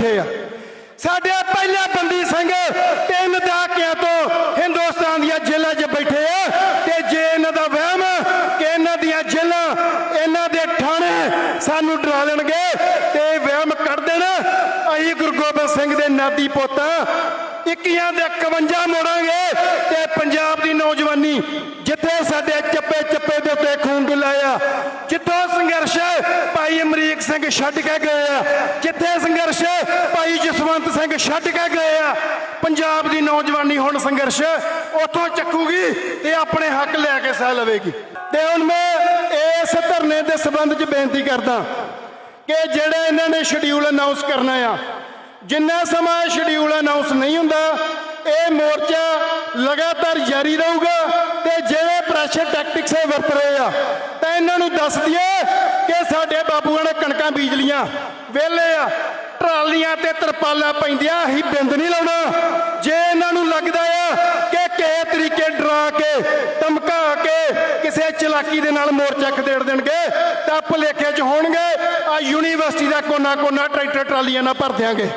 ਸਾਡੇ ਪਹਿਲੇ ਬੰਦੀ ਸਿੰਘ ਤਿੰਨ ਦਹਾਕਿਆਂ ਤੋਂ ਹਿੰਦੁਸਤਾਨ ਦੀਆਂ ਜੇਲ੍ਹਾਂ 'ਚ ਬੈਠੇ ਆ ਤੇ ਜੇ ਇਹਨਾਂ ਦਾ ਵਹਿਮ ਕਿ ਇਹਨਾਂ ਦੀਆਂ ਜੇਲ੍ਹਾਂ, ਇਹਨਾਂ ਦੇ ਥਾਣੇ ਸਾਨੂੰ ਡਰਾ ਦੇਣਗੇ ਤੇ ਵਹਿਮ ਕੱਢ ਦੇਣ, ਅਸੀਂ ਗੁਰੂ ਗੋਬਿੰਦ ਸਿੰਘ ਦੇ ਨਾਦੀ ਪੁੱਤ ਇੱਕੀਆਂ ਦੇ 51 ਮੋੜਾਂਗੇ ਤੇ ਪੰਜਾਬ ਦੀ ਨੌਜਵਾਨੀ ਜਿੱਥੇ ਸਾਡੇ ਚੱਪੇ ਚੱਪੇ ਦੇ ਉੱਤੇ ਖੂਨ ਡੁੱਲਾਇਆ ਭਾਈ ਅਮਰੀਕ ਸਿੰਘ ਛੱਡ ਕੇ ਗਏ ਆ। ਜਿੱਥੇ ਸੰਘਰਸ਼? ਭਾਈ ਜਸਵੰਤ ਸਿੰਘ ਛੱਡ ਕੇ ਗਏ ਆ। ਪੰਜਾਬ ਦੀ ਨੌਜਵਾਨੀ ਹੁਣ ਸੰਘਰਸ਼ ਉੱਥੋਂ ਚੱਕੂਗੀ ਤੇ ਆਪਣੇ ਹੱਕ ਲੈ ਕੇ ਸਹਿ ਲਵੇਗੀ। ਤੇ ਹੁਣ ਮੈਂ ਇਸ ਧਰਨੇ ਦੇ ਸਬੰਧ 'ਚ ਬੇਨਤੀ ਕਰਦਾ ਕਿ ਜਿਹੜੇ ਇਹਨਾਂ ਨੇ ਸ਼ਡਿਊਲ ਅਨਾਉਂਸ ਕਰਨਾ ਆ, ਜਿੰਨਾ ਸਮਾਂ ਸ਼ਡਿਊਲ ਅਨਾਉਂਸ ਨਹੀਂ ਹੁੰਦਾ, ਇਹ ਮੋਰਚਾ ਲਗਾਤਾਰ ਜਾਰੀ ਰਹੂਗਾ ਤੇ ਜਿਹੜੇ ਪ੍ਰੈਸ਼ਰ ਟੈਕਟਿਕਸ ਇਹ ਵਰਤ ਰਹੇ ਆ, ਤਾਂ ਇਹਨਾਂ ਨੂੰ ਦੱਸ ਦਈਏ ਕਿ ਸਾਡੇ ਬਾਬੂਆਂ ਨੇ ਕਣਕਾਂ ਬੀਜ ਲੀਆਂ। ਵਿਹਲੇ ਆ, ਟਰਾਲੀਆਂ ਤੇ ਤਰਪਾਲਾਂ ਪੈਂਦੀਆਂ, ਅਸੀਂ ਬਿੰਦ ਨਹੀਂ ਲਾਉਣਾ। ਜੇ ਇਹਨਾਂ ਨੂੰ ਲੱਗਦਾ ਆ ਕਿ ਕਿਸੇ ਤਰੀਕੇ ਡਰਾ ਕੇ, ਧਮਕਾ ਕੇ ਕਿਸੇ ਚਲਾਕੀ ਦੇ ਨਾਲ ਮੋਰਚਾ ਖਦੇੜ ਦੇਣਗੇ, ਤਾਂ ਭੁਲੇਖੇ 'ਚ ਹੋਣਗੇ। ਆ ਯੂਨੀਵਰਸਿਟੀ ਦਾ ਕੋਨਾ ਕੋਨਾ ਟਰੈਕਟਰ ਟਰਾਲੀਆਂ ਨਾਲ ਭਰ ਦਿਆਂਗੇ।